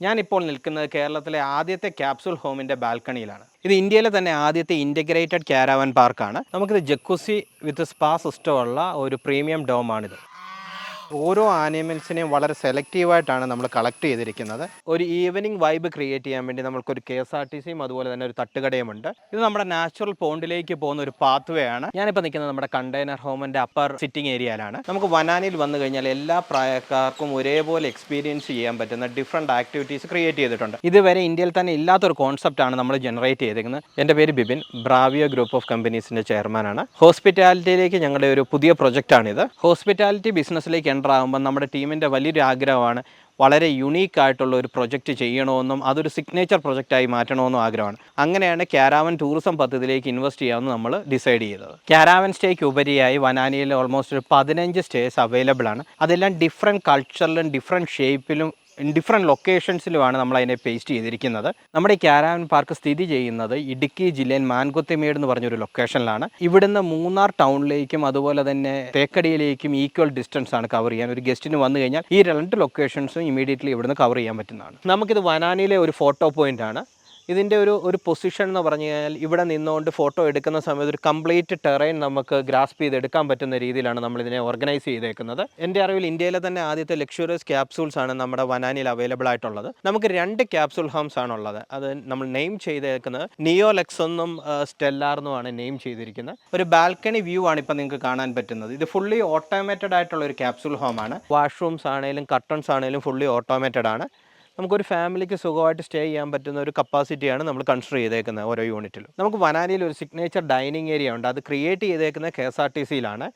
ഞാനിപ്പോൾ നിൽക്കുന്നത് കേരളത്തിലെ ആദ്യത്തെ ക്യാപ്സൂൾ ഹോമിന്റെ ബാൽക്കണിയിലാണ്. ഇത് ഇന്ത്യയിലെ തന്നെ ആദ്യത്തെ ഇന്റഗ്രേറ്റഡ് ക്യാരാവൻ പാർക്കാണ് നമുക്കിത് ജക്കുസി വിത്ത് സ്പാ സിസ്റ്റമുള്ള ഒരു പ്രീമിയം ഡോമാണിത് ഓരോ ആനിമൽസിനെയും വളരെ സെലക്റ്റീവായിട്ടാണ് നമ്മൾ കളക്ട് ചെയ്തിരിക്കുന്നത്. ഒരു ഈവനിങ് വൈബ് ക്രിയേറ്റ് ചെയ്യാൻ വേണ്ടി നമ്മൾക്കൊരു കെ എസ് ആർ ടി സിയും അതുപോലെ തന്നെ ഒരു തട്ടുകടയുമുണ്ട്. ഇത് നമ്മുടെ നാച്ചുറൽ പോണ്ടിലേക്ക് പോകുന്ന ഒരു പാത്ത് വേ ആണ്. ഞാനിപ്പോൾ നിൽക്കുന്നത് നമ്മുടെ കണ്ടെയ്നർ ഹോമിന്റെ അപ്പർ സിറ്റിംഗ് ഏരിയയിലാണ് നമുക്ക് വനാനിൽ വന്നു കഴിഞ്ഞാൽ എല്ലാ പ്രായക്കാർക്കും ഒരേപോലെ എക്സ്പീരിയൻസ് ചെയ്യാൻ പറ്റുന്ന ഡിഫറെന്റ് ആക്ടിവിറ്റീസ് ക്രിയേറ്റ് ചെയ്തിട്ടുണ്ട്. ഇതുവരെ ഇന്ത്യയിൽ തന്നെ ഇല്ലാത്തൊരു കോൺസെപ്റ്റാണ് നമ്മൾ ജനറേറ്റ് ചെയ്തിരിക്കുന്നത് എന്റെ പേര് ബിബിൻ ബ്രാവിയോ ഗ്രൂപ്പ് ഓഫ് കമ്പനീസിന്റെ ചെയർമാനാണ് ഹോസ്പിറ്റാലിറ്റിയിലേക്ക് ഞങ്ങളുടെ ഒരു പുതിയ പ്രൊജക്റ്റാണിത് ഹോസ്പിറ്റാലിറ്റി ബിസിനസ്സിലേക്ക് എന്റർ ആകുമ്പോൾ നമ്മുടെ ടീമിന്റെ വലിയൊരു ആഗ്രഹമാണ് വളരെ യുണീക്ക് ആയിട്ടുള്ള ഒരു പ്രൊജക്റ്റ് ചെയ്യണമെന്നും അതൊരു സിഗ്നേച്ചർ പ്രൊജക്റ്റായി മാറ്റണമെന്നും ആഗ്രഹമാണ്. അങ്ങനെയാണ് ക്യാരാവൻ ടൂറിസം പദ്ധതിയിലേക്ക് ഇൻവെസ്റ്റ് ചെയ്യാമെന്ന് നമ്മൾ ഡിസൈഡ് ചെയ്തത്. ക്യാരാവൻ സ്റ്റേക്ക് ഉപരിയായി വനാനിയിൽ ഓൾമോസ്റ്റ് ഒരു പതിനഞ്ച് സ്റ്റേസ് അവൈലബിൾ ആണ്. അതെല്ലാം ഡിഫറെന്റ് കൾച്ചറിലും ഡിഫറെന്റ് ഷേപ്പിലും ഡിഫറെന്റ് ലൊക്കേഷൻസിലുമാണ് നമ്മൾ അതിനെ പേസ്റ്റ് ചെയ്തിരിക്കുന്നത്. നമ്മുടെ ഈ ക്യാരാവൻ പാർക്ക് സ്ഥിതി ചെയ്യുന്നത് ഇടുക്കി ജില്ലയിൽ മാൻകുത്തിമേട് എന്ന് പറഞ്ഞൊരു ലൊക്കേഷനിലാണ് ഇവിടുന്ന് മൂന്നാർ ടൗണിലേക്കും അതുപോലെ തന്നെ തേക്കടിയിലേക്കും ഈക്വൽ ഡിസ്റ്റൻസ് ആണ് കവർ ചെയ്യാൻ. ഒരു ഗസ്റ്റിന് വന്നു കഴിഞ്ഞാൽ ഈ രണ്ട് ലൊക്കേഷൻസും ഇമീഡിയറ്റ്ലി ഇവിടുന്ന് കവർ ചെയ്യാൻ പറ്റുന്നതാണ്. നമുക്കിത് വനാനിലെ ഒരു ഫോട്ടോ പോയിന്റ് ആണ്. ഇതിന്റെ ഒരു ഒരു പൊസിഷൻ എന്ന് പറഞ്ഞു കഴിഞ്ഞാൽ ഇവിടെ നിന്നുകൊണ്ട് ഫോട്ടോ എടുക്കുന്ന സമയത്ത് ഒരു കംപ്ലീറ്റ് ടെറൈൻ നമുക്ക് ഗ്രാസ്പ് ചെയ്ത് എടുക്കാൻ പറ്റുന്ന രീതിയിലാണ് നമ്മൾ ഇതിനെ ഓർഗനൈസ് ചെയ്തേക്കുന്നത്. എന്റെ അറിവിൽ ഇന്ത്യയിലെ തന്നെ ആദ്യത്തെ ലക്ഷറിയസ് ക്യാപ്സൂൾസ് ആണ് നമ്മുടെ വനാനിൽ അവൈലബിൾ ആയിട്ടുള്ളത്. നമുക്ക് രണ്ട് ക്യാപ്സൂൾ ഹോംസ് ആണുള്ളത് അത് നമ്മൾ നെയിം ചെയ്തേക്കുന്നത് നിയോലെക്സ് എന്നും സ്റ്റെല്ലാർ എന്നുമാണ് നെയിം ചെയ്തിരിക്കുന്നത്. ഒരു ബാൽക്കണി വ്യൂ ആണ് ഇപ്പം നിങ്ങൾക്ക് കാണാൻ പറ്റുന്നത്. ഇത് ഫുള്ളി ഓട്ടോമേറ്റഡ് ആയിട്ടുള്ള ഒരു ക്യാപ്സൂൾ ഹോം ആണ്. വാഷ്റൂംസ് ആണെങ്കിലും കർട്ടൺസ് ആണെങ്കിലും ഫുള്ളി ഓട്ടോമേറ്റഡ് ആണ്. നമുക്കൊരു ഫാമിലിക്ക് സുഖമായിട്ട് സ്റ്റേ ചെയ്യാൻ പറ്റുന്ന ഒരു കപ്പാസിറ്റിയാണ് നമ്മൾ കൺസിഡർ ചെയ്തേക്കുന്നത് ഓരോ യൂണിറ്റിലും. നമുക്ക് വനാലിയിൽ ഒരു സിഗ്നേച്ചർ ഡൈനിങ് ഏരിയ ഉണ്ട്. അത് ക്രിയേറ്റ് ചെയ്തേക്കുന്നത് കെ എസ് ആർ ടി സിയിലാണ്.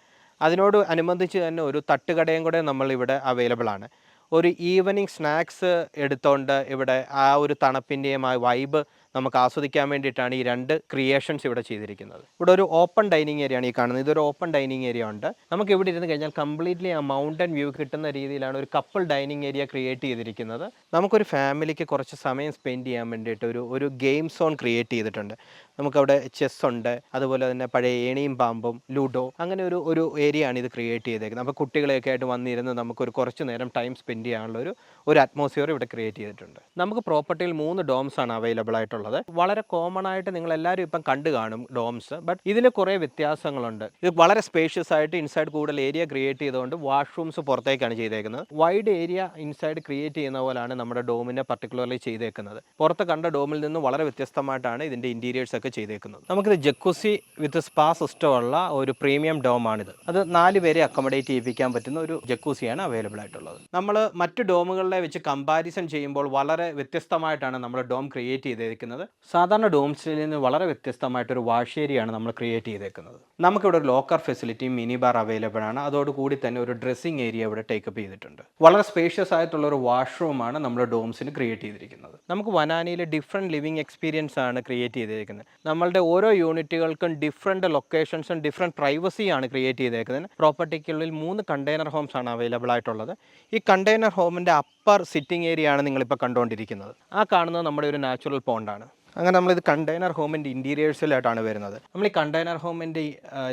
അതിനോട് അനുബന്ധിച്ച് തന്നെ ഒരു തട്ടുകടയും കൂടെ നമ്മൾ ഇവിടെ അവൈലബിൾ ആണ്. ഒരു ഈവനിങ് സ്നാക്സ് എടുത്തുകൊണ്ട് ഇവിടെ ആ ഒരു തണുപ്പിന്റെയും ആ വൈബ് നമുക്ക് ആസ്വദിക്കാൻ വേണ്ടിയിട്ടാണ് ഈ രണ്ട് ക്രിയേഷൻസ് ഇവിടെ ചെയ്തിരിക്കുന്നത്. ഇവിടെ ഒരു ഓപ്പൺ ഡൈനിങ് ഏരിയ ആണ് ഈ കാണുന്നത്. ഇതൊരു ഓപ്പൺ ഡൈനിങ് ഏരിയ ഉണ്ട്. നമുക്ക് ഇവിടെ ഇരുന്ന് കഴിഞ്ഞാൽ കംപ്ലീറ്റ്ലി ആ മൗണ്ടൻ വ്യൂ കിട്ടുന്ന രീതിയിലാണ് ഒരു കപ്പിൾ ഡൈനിങ് ഏരിയ ക്രിയേറ്റ് ചെയ്തിരിക്കുന്നത്. നമുക്കൊരു ഫാമിലിക്ക് കുറച്ച് സമയം സ്പെൻഡ് ചെയ്യാൻ വേണ്ടിയിട്ട് ഒരു ഒരു ഗെയിം സോൺ ക്രിയേറ്റ് ചെയ്തിട്ടുണ്ട്. നമുക്കവിടെ ചെസ് ഉണ്ട്. അതുപോലെ തന്നെ പഴയ ഏണിയും പാമ്പും ലുഡോ അങ്ങനെ ഒരു ഒരു ഏരിയ ആണ് ഇത് ക്രിയേറ്റ് ചെയ്തേക്കുന്നത്. അപ്പോൾ കുട്ടികളെയൊക്കെ ആയിട്ട് വന്നിരുന്ന് നമുക്കൊരു കുറച്ച് നേരം ടൈം സ്പെൻഡ് ചെയ്യാനുള്ള ഒരു ഒരു അറ്റ്മോസ്ഫിയർ ഇവിടെ ക്രിയേറ്റ് ചെയ്തിട്ടുണ്ട്. നമുക്ക് പ്രോപ്പർട്ടിയിൽ മൂന്ന് ഡോംസ് ആണ് അവൈലബിൾ ആയിട്ടുള്ളത്. വളരെ കോമൺ ആയിട്ട് നിങ്ങൾ എല്ലാവരും ഇപ്പം കണ്ടു കാണും ഡോംസ് ബട്ട് ഇതിന് കുറേ വ്യത്യാസങ്ങളുണ്ട്. ഇത് വളരെ സ്പേഷ്യസ് ആയിട്ട് ഇൻസൈഡ് കൂടുതൽ ഏരിയ ക്രിയേറ്റ് ചെയ്തുകൊണ്ട് വാഷ്റൂംസ് പുറത്തേക്കാണ് ചെയ്തേക്കുന്നത്. വൈഡ് ഏരിയ ഇൻസൈഡ് ക്രിയേറ്റ് ചെയ്യുന്ന പോലാണ് നമ്മുടെ ഡോമിനെ പർട്ടിക്കുലർലി ചെയ്തേക്കുന്നത്. പുറത്ത് കണ്ട ഡോമിൽ നിന്ന് വളരെ വ്യത്യസ്തമായിട്ടാണ് ഇതിന്റെ ഇന്റീരിയേഴ്സ് ഒക്കെ ചെയ്തേക്കുന്നത്. നമുക്കിത് ജക്കുസി വിത്ത് സ്പാ സിസ്റ്റം ഉള്ള ഒരു പ്രീമിയം ഡോമാണിത് അത് നാല് പേരെ അക്കോമഡേറ്റ് ചെയ്യിപ്പിക്കാൻ പറ്റുന്ന ഒരു ജക്കൂസിയാണ് അവൈലബിൾ ആയിട്ടുള്ളത്. നമ്മൾ മറ്റു ഡോമുകളിലെ വെച്ച് കമ്പാരിസൺ ചെയ്യുമ്പോൾ വളരെ വ്യത്യസ്തമായിട്ടാണ് നമ്മൾ ഡോം ക്രിയേറ്റ് ചെയ്തേക്കുന്നത് സാധാരണ ഡോം സ്റ്റൈലിൽ നിന്ന് വളരെ വ്യത്യസ്തമായിട്ടൊരു വാഷ് ഏരിയയാണ് നമ്മൾ ക്രിയേറ്റ് ചെയ്തേക്കുന്നത്. നമുക്കിവിടെ ഒരു locker facility mini bar available ആണ്. അതോടുകൂടി തന്നെ ഒരു ഡ്രസ്സിംഗ് ഏരിയ ഇവിടെ ടേക്കപ്പ് ചെയ്തിട്ടുണ്ട്. വളരെ സ്പേഷ്യസ് ആയിട്ടുള്ള ഒരു വാഷ്റൂമാണ് നമ്മൾ ഡോംസിന് ക്രിയേറ്റ് ചെയ്തിരിക്കുന്നത്. നമുക്ക് വനാനിയിലെ ഡിഫറെന്റ് ലിവിങ് എക്സ്പീരിയൻസ് ആണ് ക്രിയേറ്റ് ചെയ്തിരിക്കുന്നത് നമ്മളുടെ ഓരോ യൂണിറ്റുകൾക്കും ഡിഫറെന്റ് ലൊക്കേഷൻസും ഡിഫറെന്റ് പ്രൈവസിയാണ് ക്രിയേറ്റ് ചെയ്തേക്കുന്നത്. പ്രോപ്പർട്ടിക്കുള്ളിൽ മൂന്ന് കണ്ടെയ്നർ ഹോംസ് ആണ് അവൈലബിൾ ആയിട്ടുള്ളത്. ഈ കണ്ടെയ്നർ ഹോമിന്റെ അപ്പർ സിറ്റിംഗ് ഏരിയ ആണ് നിങ്ങളിപ്പോൾ കണ്ടുകൊണ്ടിരിക്കുന്നത്. ആ കാണുന്നത് നമ്മുടെ ഒരു നാച്ചുറൽ പോണ്ടാണ് അങ്ങനെ നമ്മളിത് കണ്ടെയ്നർ ഹോമിന്റെ ഇന്റീരിയേഴ്സിലായിട്ടാണ് വരുന്നത്. നമ്മൾ ഈ കണ്ടെയ്നർ ഹോമിന്റെ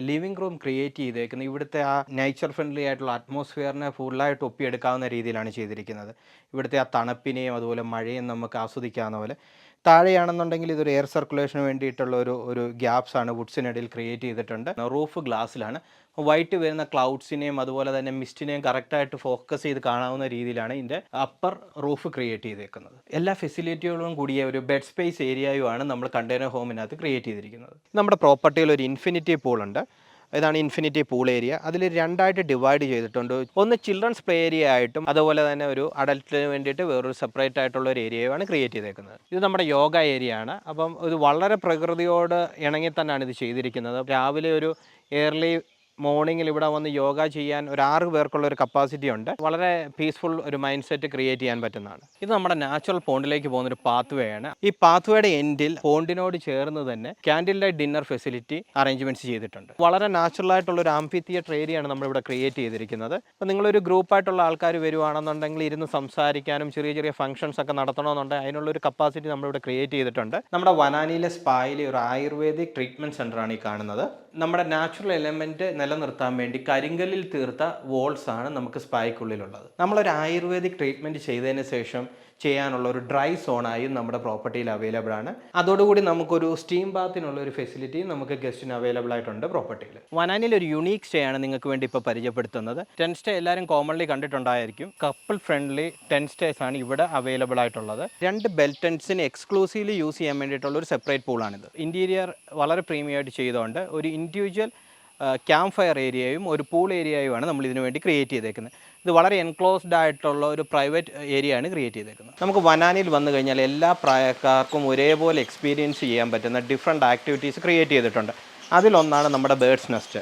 ലിവിംഗ് റൂം ക്രിയേറ്റ് ചെയ്തേക്കുന്നത് ഇവിടുത്തെ ആ നേച്ചർ ഫ്രണ്ട്ലി ആയിട്ടുള്ള അറ്റ്മോസ്ഫിയറിനെ ഫുള്ളായിട്ട് ഒപ്പിയെടുക്കാവുന്ന രീതിയിലാണ് ചെയ്തിരിക്കുന്നത്. ഇവിടുത്തെ ആ തണുപ്പിനെയും അതുപോലെ മഴയും നമുക്ക് ആസ്വദിക്കാവുന്ന പോലെ. താഴെയാണെന്നുണ്ടെങ്കിൽ ഇതൊരു എയർ സർക്കുലേഷന് വേണ്ടിയിട്ടുള്ള ഒരു ഒരു ഗ്യാപ്സ് ആണ് വുഡ്സിനിടയിൽ ക്രിയേറ്റ് ചെയ്തിട്ടുണ്ട്. റൂഫ് ഗ്ലാസ്സിലാണ് വൈറ്റ് വരുന്ന ക്ലൗഡ്സിനെയും അതുപോലെ തന്നെ മിസ്റ്റിനെയും കറക്റ്റായിട്ട് ഫോക്കസ് ചെയ്ത് കാണാവുന്ന രീതിയിലാണ് ഇതിന്റെ അപ്പർ റൂഫ് ക്രിയേറ്റ് ചെയ്തേക്കുന്നത്. എല്ലാ ഫെസിലിറ്റികളും കൂടിയ ഒരു ബെഡ് സ്പേസ് ഏരിയയുമാണ് നമ്മൾ കണ്ടെയ്നർ ഹോമിനകത്ത് ക്രിയേറ്റ് ചെയ്തിരിക്കുന്നത്. നമ്മുടെ പ്രോപ്പർട്ടിയിൽ ഒരു ഇൻഫിനിറ്റി പൂൾ ഉണ്ട്. ഇതാണ് ഇൻഫിനിറ്റി പൂൾ ഏരിയ അതിൽ രണ്ടായിട്ട് ഡിവൈഡ് ചെയ്തിട്ടുണ്ട്. ഒന്ന് ചിൽഡ്രൻസ് പ്ലേ ഏരിയ ആയിട്ടും അതുപോലെ തന്നെ ഒരു അഡൽട്ടിന് വേണ്ടിയിട്ട് വേറൊരു സെപ്പറേറ്റ് ആയിട്ടുള്ള ഒരു ഏരിയയാണ് ക്രിയേറ്റ് ചെയ്തേക്കുന്നത്. ഇത് നമ്മുടെ യോഗ ഏരിയ ആണ്. അപ്പം ഇത് വളരെ പ്രകൃതിയോട് ഇണങ്ങി തന്നെയാണ് ഇത് ചെയ്തിരിക്കുന്നത്. രാവിലെ ഒരു എയർലി മോർണിംഗിൽ ഇവിടെ വന്ന് യോഗ ചെയ്യാൻ ഒരു ആറ് പേർക്കുള്ള ഒരു കപ്പാസിറ്റി ഉണ്ട്. വളരെ പീസ്ഫുൾ ഒരു മൈൻഡ് സെറ്റ് ക്രിയേറ്റ് ചെയ്യാൻ പറ്റുന്നതാണ്. ഇത് നമ്മുടെ നാച്ചുറൽ പോണ്ടിലേക്ക് പോകുന്ന ഒരു പാത്ത് വേ ആണ്. ഈ പാത്ത് വേയുടെ എൻഡിൽ പോണ്ടിനോട് ചേർന്ന് തന്നെ candle light dinner facility arrangements ചെയ്തിട്ടുണ്ട്. വളരെ നാച്ചുറൽ ആയിട്ടുള്ള ഒരു ആംഫി തിയേറ്റർ ഏരിയയാണ് നമ്മളിവിടെ ക്രിയേറ്റ് ചെയ്തിരിക്കുന്നത്. അപ്പോൾ നിങ്ങളൊരു ഗ്രൂപ്പായിട്ടുള്ള ആൾക്കാർ വരുവാണെന്നുണ്ടെങ്കിൽ ഇരുന്ന് സംസാരിക്കാനും ചെറിയ ചെറിയ ഫംഗ്ഷൻസ് ഒക്കെ നടത്തണമെന്നുണ്ടെങ്കിൽ അതിനുള്ള ഒരു കപ്പാസിറ്റി നമ്മളിവിടെ ക്രിയേറ്റ് ചെയ്തിട്ടുണ്ട്. നമ്മുടെ വനാനിയിലെ സ്പായിലെ ഒരു ആയുർവേദിക് ട്രീറ്റ്മെന്റ് സെന്റർ ആണ് ഈ കാണുന്നത്. നമ്മുടെ നാച്ചുറൽ എലമെന്റ് നിലനിർത്താൻ വേണ്ടി കരിങ്കല്ലിൽ തീർത്ത വോൾസ് ആണ് നമുക്ക് സ്പായ്ക്കുള്ളിലുള്ളത് നമ്മളൊരു ആയുർവേദിക് ട്രീറ്റ്മെന്റ് ചെയ്തതിന് ശേഷം ചെയ്യാനുള്ള ഒരു ഡ്രൈ സോണായും നമ്മുടെ പ്രോപ്പർട്ടിയിൽ അവൈലബിൾ ആണ്. അതോടുകൂടി നമുക്കൊരു സ്റ്റീം ബാത്തിനുള്ള ഒരു ഫെസിലിറ്റിയും നമുക്ക് ഗസ്റ്റിന് അവൈലബിൾ ആയിട്ടുണ്ട് പ്രോപ്പർട്ടിയിൽ. വനാനിൽ ഒരു യുണീക്ക് സ്റ്റേ ആണ് നിങ്ങൾക്ക് വേണ്ടി ഇപ്പോൾ പരിചയപ്പെടുത്തുന്നത്. ടെൻ സ്റ്റേ എല്ലാവരും കോമൺലി കണ്ടിട്ടുണ്ടായിരിക്കും. കപ്പിൾ ഫ്രണ്ട്ലി ടെൻ സ്റ്റേസ് ആണ് ഇവിടെ അവൈലബിൾ ആയിട്ടുള്ളത്. രണ്ട് ബെൽറ്റൻസിന് എക്സ്ക്ലൂസീവ്ലി യൂസ് ചെയ്യാൻ വേണ്ടിയിട്ടുള്ള ഒരു സെപ്പറേറ്റ് പൂളാണിത് ഇന്റീരിയർ വളരെ പ്രീമിയമായിട്ട് ചെയ്തുകൊണ്ട് ഒരു ഇൻഡിവിജ്വൽ ക്യാമ്പ് ഫയർ ഏരിയയും ഒരു പൂൾ ഏരിയയുമാണ് നമ്മൾ ഇതിനു വേണ്ടി ക്രിയേറ്റ് ചെയ്തേക്കുന്നത്. ഇത് വളരെ എൻക്ലോസ്ഡ് ആയിട്ടുള്ള ഒരു പ്രൈവറ്റ് ഏരിയ ആണ് ക്രിയേറ്റ് ചെയ്തേക്കുന്നത്. നമുക്ക് വനാനിൽ വന്നു കഴിഞ്ഞാൽ എല്ലാ പ്രായക്കാർക്കും ഒരേപോലെ എക്സ്പീരിയൻസ് ചെയ്യാൻ പറ്റുന്ന ഡിഫറെന്റ് ആക്ടിവിറ്റീസ് ക്രിയേറ്റ് ചെയ്തിട്ടുണ്ട്. അതിലൊന്നാണ് നമ്മുടെ ബേഡ്സ് നെസ്റ്റ്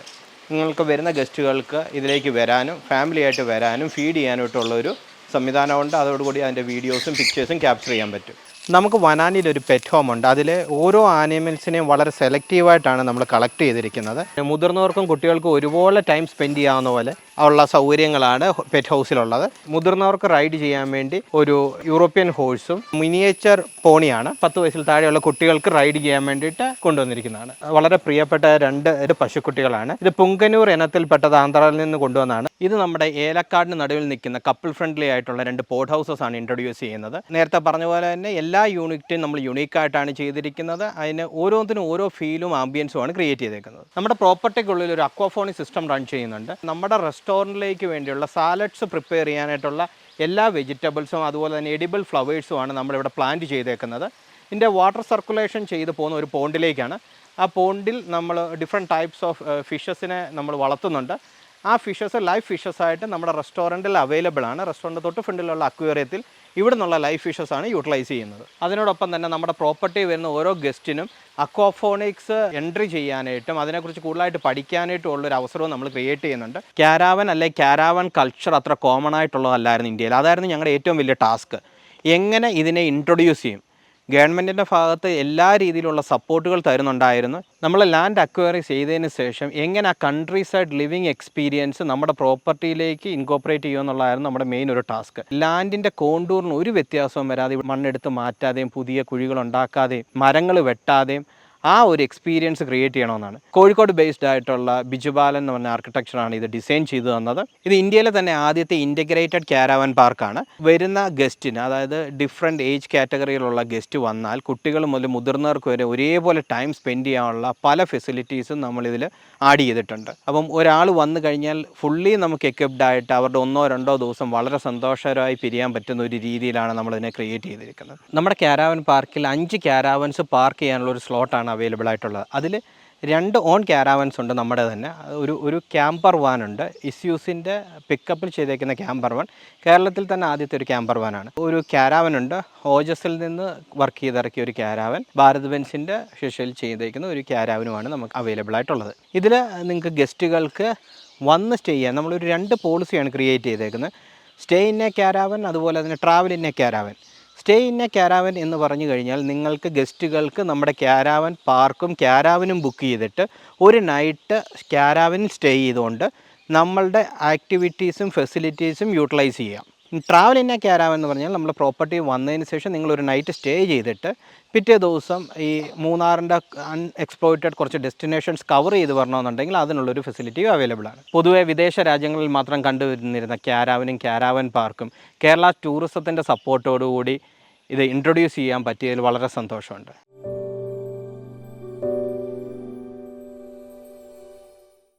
നിങ്ങൾക്ക് വരുന്ന ഗസ്റ്റുകൾക്ക് ഇതിലേക്ക് വരാനും ഫാമിലി ആയിട്ട് വരാനും ഫീഡ് ചെയ്യാനായിട്ടുള്ളൊരു സംവിധാനമുണ്ട്. അതോടുകൂടി അതിന്റെ വീഡിയോസും പിക്ചേഴ്സും ക്യാപ്ചർ ചെയ്യാൻ പറ്റും. നമുക്ക് വനാനിൽ ഒരു പെറ്റ് ഹോം ഉണ്ട്. അതിൽ ഓരോ ആനിമൽസിനെയും വളരെ സെലക്റ്റീവായിട്ടാണ് നമ്മൾ കളക്ട് ചെയ്തിരിക്കുന്നത്. മുതിർന്നവർക്കും കുട്ടികൾക്കും ഒരുപോലെ ടൈം സ്പെൻഡ് ചെയ്യാവുന്ന പോലെ ഉള്ള സൗകര്യങ്ങളാണ് പെറ്റ് ഹൗസിലുള്ളത് മുതിർന്നവർക്ക് റൈഡ് ചെയ്യാൻ വേണ്ടി ഒരു യൂറോപ്യൻ ഹോഴ്സും മിനിയേച്ചർ പോണിയാണ് പത്ത് വയസ്സിൽ താഴെയുള്ള കുട്ടികൾക്ക് റൈഡ് ചെയ്യാൻ വേണ്ടിയിട്ട് കൊണ്ടുവന്നിരിക്കുന്നതാണ്. വളരെ പ്രിയപ്പെട്ട രണ്ട് പശുക്കുട്ടികളാണ്. ഇത് പുങ്കനൂർ ഇനത്തിൽപ്പെട്ടത് ആന്ധ്രയിൽ നിന്ന് കൊണ്ടുവന്നതാണ്. ഇത് നമ്മുടെ ഏലക്കാടിന് നടുവിൽ നിൽക്കുന്ന കപ്പിൾ ഫ്രണ്ട്ലി ആയിട്ടുള്ള രണ്ട് പോട്ട് ഹൗസസ് ആണ് ഇൻട്രൊഡ്യൂസ് ചെയ്യുന്നത്. നേരത്തെ പറഞ്ഞ പോലെ തന്നെ എല്ലാ യൂണിറ്റും നമ്മൾ യുണീക്കായിട്ടാണ് ചെയ്തിരിക്കുന്നത്. അതിന് ഓരോന്നിനും ഓരോ ഫീലും ആംബിയൻസും ആണ് ക്രിയേറ്റ് ചെയ്തേക്കുന്നത്. നമ്മുടെ പ്രോപ്പർട്ടിക്കുള്ളിൽ ഒരു അക്വാഫോണി സിസ്റ്റം റൺ ചെയ്യുന്നുണ്ട്. നമ്മുടെ റെസ്റ്റോറന്റിലേക്ക് വേണ്ടിയുള്ള സാലഡ്സ് പ്രിപ്പയർ ചെയ്യാനായിട്ടുള്ള എല്ലാ വെജിറ്റബിൾസും അതുപോലെ തന്നെ എഡിബിൾ ഫ്ലവേഴ്സും ആണ് നമ്മളിവിടെ പ്ലാന്റ് ചെയ്തേക്കുന്നത്. ഇതിന്റെ വാട്ടർ സർക്കുലേഷൻ ചെയ്ത് പോകുന്ന ഒരു പോണ്ടിലേക്കാണ് ആ പോണ്ടിൽ നമ്മൾ ഡിഫറെന്റ് ടൈപ്സ് ഓഫ് ഫിഷസിനെ നമ്മൾ വളർത്തുന്നുണ്ട്. ആ ഫിഷസ് ലൈവ് ഫിഷസ് ആയിട്ട് നമ്മുടെ റെസ്റ്റോറന്റിൽ അവൈലബിൾ ആണ്. റെസ്റ്റോറന്റ് തൊട്ട് ഫ്രണ്ടിലുള്ള അക്വേറിയത്തിൽ ഇവിടെ നിന്നുള്ള ലൈവ് ഫിഷസ് ആണ് യൂട്ടിലൈസ് ചെയ്യുന്നത്. അതിനോടൊപ്പം തന്നെ നമ്മുടെ പ്രോപ്പർട്ടി വരുന്ന ഓരോ ഗസ്റ്റിനും അക്വാഫോണിക്സ് എൻട്രി ചെയ്യാനായിട്ടും അതിനെക്കുറിച്ച് കൂടുതലായിട്ട് പഠിക്കാനായിട്ടും ഉള്ളൊരു അവസരവും നമ്മൾ ക്രിയേറ്റ് ചെയ്യുന്നുണ്ട്. ക്യാരാവൻ അല്ലെ ക്യാരാവൻ കൾച്ചർ അത്ര കോമൺ ആയിട്ടുള്ളതല്ലായിരുന്നു ഇന്ത്യയിൽ. അതായിരുന്നു ഞങ്ങളുടെ ഏറ്റവും വലിയ ടാസ്ക് എങ്ങനെ ഇതിനെ ഇൻട്രൊഡ്യൂസ് ചെയ്യും? ഗവൺമെന്റിന്റെ ഭാഗത്ത് എല്ലാ രീതിയിലുള്ള സപ്പോർട്ടുകൾ തരുന്നുണ്ടായിരുന്നു. നമ്മൾ ലാൻഡ് അക്വയറി ചെയ്തതിന് ശേഷം എങ്ങനെ ആ കൺട്രി സൈഡ് ലിവിങ് എക്സ്പീരിയൻസ് നമ്മുടെ പ്രോപ്പർട്ടിയിലേക്ക് ഇൻകോപ്പറേറ്റ് ചെയ്യുക എന്നുള്ളതായിരുന്നു നമ്മുടെ മെയിൻ ഒരു ടാസ്ക് ലാൻഡിന്റെ കോണ്ടൂറിന് ഒരു വ്യത്യാസവും വരാതെ മണ്ണെടുത്ത് മാറ്റാതെയും പുതിയ കുഴികൾ ഉണ്ടാക്കാതെയും മരങ്ങൾ വെട്ടാതെയും ആ ഒരു എക്സ്പീരിയൻസ് ക്രിയേറ്റ് ചെയ്യണമെന്നാണ്. കോഴിക്കോട് ബേസ്ഡ് ആയിട്ടുള്ള ബിജുബാലൻ എന്ന് പറഞ്ഞ ആർക്കിടെക്ചറാണ് ഇത് ഡിസൈൻ ചെയ്തു തന്നത്. ഇത് ഇന്ത്യയിലെ തന്നെ ആദ്യത്തെ ഇന്റഗ്രേറ്റഡ് ക്യാരാവൻ പാർക്കാണ് വരുന്ന ഗസ്റ്റിന് അതായത് ഡിഫറെന്റ് ഏജ് കാറ്റഗറിയിലുള്ള ഗസ്റ്റ് വന്നാൽ കുട്ടികൾ മുതൽ മുതിർന്നവർക്ക് വരെ ഒരേപോലെ ടൈം സ്പെൻഡ് ചെയ്യാനുള്ള പല ഫെസിലിറ്റീസും നമ്മളിതിൽ ആഡ് ചെയ്തിട്ടുണ്ട്. അപ്പം ഒരാൾ വന്നു കഴിഞ്ഞാൽ ഫുള്ളി നമുക്ക് എക്വിപ്ഡ് ആയിട്ട് അവരുടെ ഒന്നോ രണ്ടോ ദിവസം വളരെ സന്തോഷകരമായി പിരിയാൻ പറ്റുന്ന ഒരു രീതിയിലാണ് നമ്മളിതിനെ ക്രിയേറ്റ് ചെയ്തിരിക്കുന്നത്. നമ്മുടെ ക്യാരാവൻ പാർക്കിൽ അഞ്ച് ക്യാരാവൻസ് പാർക്ക് ചെയ്യാനുള്ള ഒരു സ്ലോട്ടാണ് അവൈലബിൾ ആയിട്ടുള്ളത് അതിൽ രണ്ട് ഓൺ ക്യാരാവൻസ് ഉണ്ട് നമ്മുടെ തന്നെ. ഒരു ഒരു ക്യാമ്പർ വാൻ ഉണ്ട്. ഇസ്യൂസിന്റെ പിക്കപ്പിൽ ചെയ്തേക്കുന്ന ക്യാമ്പർ വാൻ കേരളത്തിൽ തന്നെ ആദ്യത്തെ ഒരു ക്യാമ്പർ വാനാണ് ഒരു ക്യാരാവൻ ഉണ്ട്. ഓജസിൽ നിന്ന് വർക്ക് ചെയ്തിറക്കിയ ഒരു ക്യാരാവൻ ഭാരത് ബെൻസിന്റെ ശിഷ്യയിൽ ചെയ്തേക്കുന്ന ഒരു ക്യാരാവനുമാണ് നമുക്ക് അവൈലബിൾ ആയിട്ടുള്ളത്. ഇതിൽ നിങ്ങൾക്ക് ഗസ്റ്റുകൾക്ക് വന്ന് സ്റ്റേ ചെയ്യാൻ നമ്മളൊരു രണ്ട് പോളിസിയാണ് ക്രിയേറ്റ് ചെയ്തേക്കുന്നത്. സ്റ്റേ ഇൻ ക്യാരാവൻ അതുപോലെ തന്നെ travel in caravan stay in a caravan എന്ന് പറഞ്ഞു കഴിഞ്ഞാൽ നിങ്ങൾക്ക് ഗസ്റ്റുകൾക്ക് നമ്മുടെ ക്യാരാവൻ പാർക്കും ക്യാരാവനും ബുക്ക് ചെയ്തിട്ട് ഒരു നൈറ്റ് ക്യാരാവനിൽ സ്റ്റേ ചെയ്തുകൊണ്ട് നമ്മളുടെ ആക്ടിവിറ്റീസും ഫെസിലിറ്റീസും യൂട്ടിലൈസ് ചെയ്യാം. ട്രാവൽ ഇൻ എ ക്യാരാവൻ എന്ന് പറഞ്ഞാൽ നമ്മൾ പ്രോപ്പർട്ടി വന്നതിന് ശേഷം നിങ്ങളൊരു നൈറ്റ് സ്റ്റേ ചെയ്തിട്ട് പിറ്റേ ദിവസം ഈ മൂന്നാറിന്റെ അൺഎക്സ്പ്ലോയിറ്റഡ് കുറച്ച് ഡെസ്റ്റിനേഷൻസ് കവർ ചെയ്ത് വരണമെന്നുണ്ടെങ്കിൽ അതിനുള്ളൊരു ഫെസിലിറ്റിയും അവൈലബിൾ ആണ്. പൊതുവേ വിദേശ രാജ്യങ്ങളിൽ മാത്രം കണ്ടുവരുന്നിരുന്ന ക്യാരാവനും ക്യാരാവൻ പാർക്കും കേരള ടൂറിസത്തിന്റെ സപ്പോർട്ടോടുകൂടി ഇത് ഇൻട്രൊഡ്യൂസ് ചെയ്യാൻ പറ്റിയതിൽ വളരെ സന്തോഷമുണ്ട്.